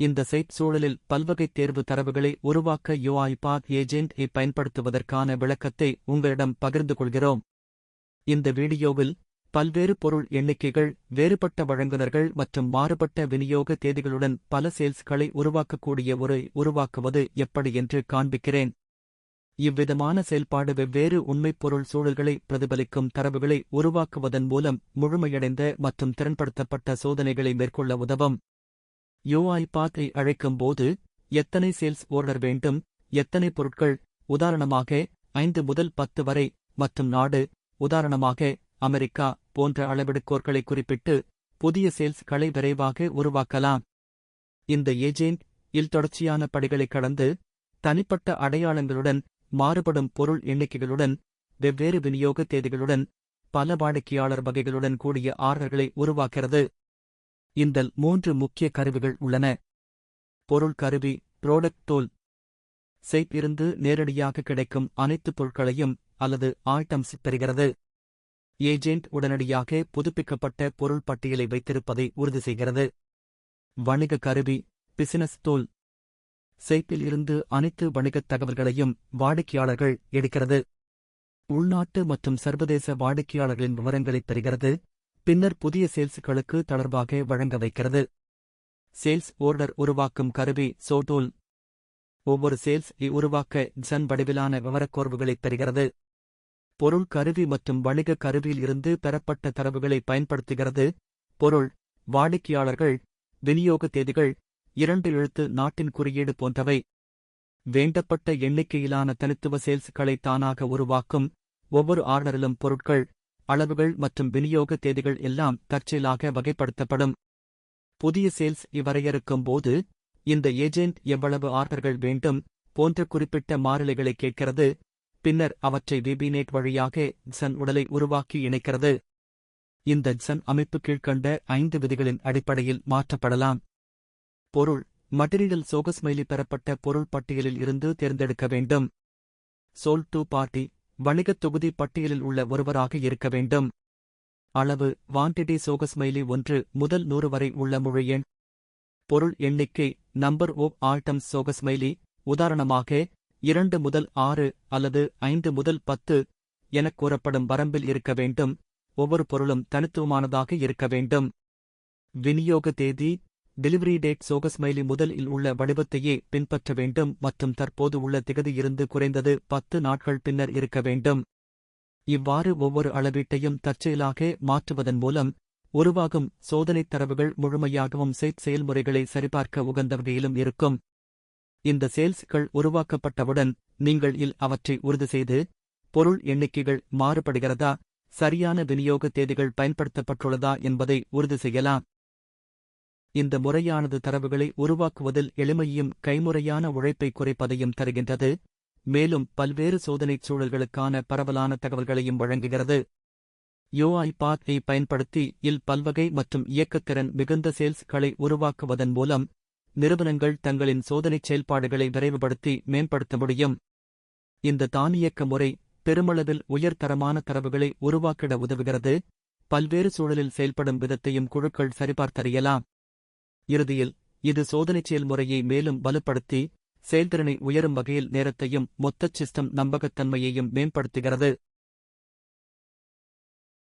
இந்த சைட் சூழலில் பல்வகைத் தேர்வு தரவுகளை உருவாக்க யுஐபாத் ஏஜென்ட் ஐ பயன்படுத்துவதற்கான விளக்கத்தை உங்களிடம் பகிர்ந்து கொள்கிறோம். இந்த வீடியோவில் பல்வேறு பொருள் எண்ணிக்கைகள் வேறுபட்ட வழங்குநர்கள் மற்றும் மாறுபட்ட விநியோக தேதிகளுடன் பல சேல்ஸ்களை உருவாக்கக்கூடிய ஒரு உருவாக்குவது எப்படி என்று காண்பிக்கிறேன். இவ்விதமான செயல்பாடு வெவ்வேறு உண்மைப் பொருள் சூழல்களை பிரதிபலிக்கும் தரவுகளை உருவாக்குவதன் மூலம் முழுமையடைந்த மற்றும் திறன்படுத்தப்பட்ட சோதனைகளை மேற்கொள்ள உதவும். யூஐ பாத்தை அழைக்கும் போது எத்தனை சேல்ஸ் ஓர்டர் வேண்டும் எத்தனை பொருட்கள் உதாரணமாக ஐந்து முதல் பத்து வரை மற்றும் நாடு உதாரணமாக அமெரிக்கா போன்ற அளவெடுக்கோர்களை குறிப்பிட்டு புதிய சேல்ஸ் களை விரைவாக உருவாக்கலாம். இந்த ஏஜென்ட் இல் தொடர்ச்சியான படிகளை கடந்து தனிப்பட்ட அடையாளங்களுடன் மாறுபடும் பொருள் எண்ணிக்கைகளுடன் வெவ்வேறு விநியோக தேதிகளுடன் பல வாடிக்கையாளர் வகைகளுடன் கூடிய ஆர்டர்களை உருவாக்கிறது. இந்த மூன்று முக்கிய கருவிகள் உள்ளன. பொருள் கருவி ப்ரோடக்ட் டூல் சைட் இருந்து நேரடியாக கிடைக்கும் அனைத்து பொருட்களையும் அல்லது ஆய்டம்ஸ் பெறுகிறது. ஏஜென்ட் உடனடியாக புதுப்பிக்கப்பட்ட பொருள் பட்டியலை வைத்திருப்பதை உறுதி செய்கிறது. வணிக கருவி பிசினஸ் டூல் சேப்பில் இருந்து அனைத்து வணிகத் தகவல்களையும் வாடிக்கையாளர்கள் எடுக்கிறது. உள்நாட்டு மற்றும் சர்வதேச வாடிக்கையாளர்களின் விவரங்களைப் பெறுகிறது. பின்னர் புதிய சேல்ஸ்களுக்கு தொடர்பாக வழங்க வைக்கிறது. சேல்ஸ் ஓர்டர் உருவாக்கும் கருவி சோடூல் ஒவ்வொரு சேல்ஸ் உருவாக்க ஜன் வடிவிலான விவரக்கோர்வுகளை பெறுகிறது. பொருள் கருவி மற்றும் வணிக கருவியில் இருந்து பெறப்பட்ட தரவுகளை பயன்படுத்துகிறது. பொருள் வாடிக்கையாளர்கள் விநியோக தேதிகள் இரண்டு எழுத்து நாட்டின் குறியீடு போன்றவை. வேண்டப்பட்ட எண்ணிக்கையிலான தனித்துவ சேல்ஸ்களை தானாக உருவாக்கும் ஒவ்வொரு ஆர்டரிலும் பொருட்கள். அளவுகள் மற்றும் விநியோக தேதிகள் எல்லாம் தற்செயலாக வகைப்படுத்தப்படும். புதிய சேல்ஸ் இவ்வரையறுக்கும் போது இந்த ஏஜென்ட் எவ்வளவு ஆர்டர்கள் வேண்டும் போன்ற குறிப்பிட்ட மாறிலிகளை கேட்கிறது பின்னர் அவற்றை விபிநேட் வழியாக ஜன் உடலை உருவாக்கி இணைக்கிறது. இந்த ஜன் அமைப்பு கீழ்கண்ட ஐந்து விதிகளின் அடிப்படையில் மாற்றப்படலாம். பொருள் மட்டீரியல் சோகஸ்மைலி பெறப்பட்ட பொருள் பட்டியலில் இருந்து தேர்ந்தெடுக்க வேண்டும். சோல் டு பார்ட்டி வணிகத் தொகுதி பட்டியலில் உள்ள ஒருவராக இருக்க வேண்டும். அளவு வான்டிட்டி சோகஸ்மைலி ஒன்று முதல் நூறு வரை உள்ள முழு எண். பொருள் எண்ணிக்கை நம்பர் ஓப் ஆல்டம்ஸ் சோகஸ்மைலி உதாரணமாக இரண்டு முதல் ஆறு அல்லது ஐந்து முதல் பத்து எனக் கூறப்படும் வரம்பில் இருக்க வேண்டும். ஒவ்வொரு பொருளும் தனித்துவமானதாக இருக்க வேண்டும். விநியோக தேதி டெலிவரி டேட் சோகஸ்மைலி முதல் இல் உள்ள வடிவத்தையே பின்பற்ற வேண்டும் மற்றும் தற்போது உள்ள திகதி இருந்து குறைந்தது பத்து நாட்கள் பின்னர் இருக்க வேண்டும். இவ்வாறு ஒவ்வொரு அளவீட்டையும் தற்செயலாக மாற்றுவதன் மூலம் உருவாகும் சோதனைத் தரவுகள் முழுமையாகவும் சேட் செயல்முறைகளை சரிபார்க்க உகந்த வகையிலும் இருக்கும். இந்த சேல்ஸ்கள் உருவாக்கப்பட்டவுடன் நீங்கள் இல் அவற்றை உறுதி செய்து பொருள் எண்ணிக்கைகள் மாறுபடுகிறதா சரியான விநியோக தேதிகள் பயன்படுத்தப்பட்டுள்ளதா என்பதை உறுதி செய்யலாம். இந்த முறையானது தரவுகளை உருவாக்குவதில் எளிமையும் கைமுறையான உழைப்பை குறைப்பதையும் தருகின்றது மேலும் பல்வேறு சோதனைச் சூழல்களுக்கான பரவலான தகவல்களையும் வழங்குகிறது. யோஐ பாத் ஐ பயன்படுத்தி இல் பல்வகை மற்றும் இயக்கத்திறன் மிகுந்த சேல்ஸ்களை உருவாக்குவதன் மூலம் நிறுவனங்கள் தங்களின் சோதனைச் செயல்பாடுகளை விரைவுபடுத்தி மேம்படுத்த முடியும். இந்த தானியக்க முறை பெருமளவில் உயர்தரமான தரவுகளை உருவாக்கிட உதவுகிறது. பல்வேறு சூழலில் செயல்படும் விதத்தையும் குழுக்கள் சரிபார்த்தறியலாம். இறுதியில் இது சோதனைச் செயல்முறையை மேலும் வலுப்படுத்தி செயல்திறனை உயரும் வகையில் நேரத்தையும் மொத்தச் சிஸ்டம் நம்பகத்தன்மையையும் மேம்படுத்துகிறது.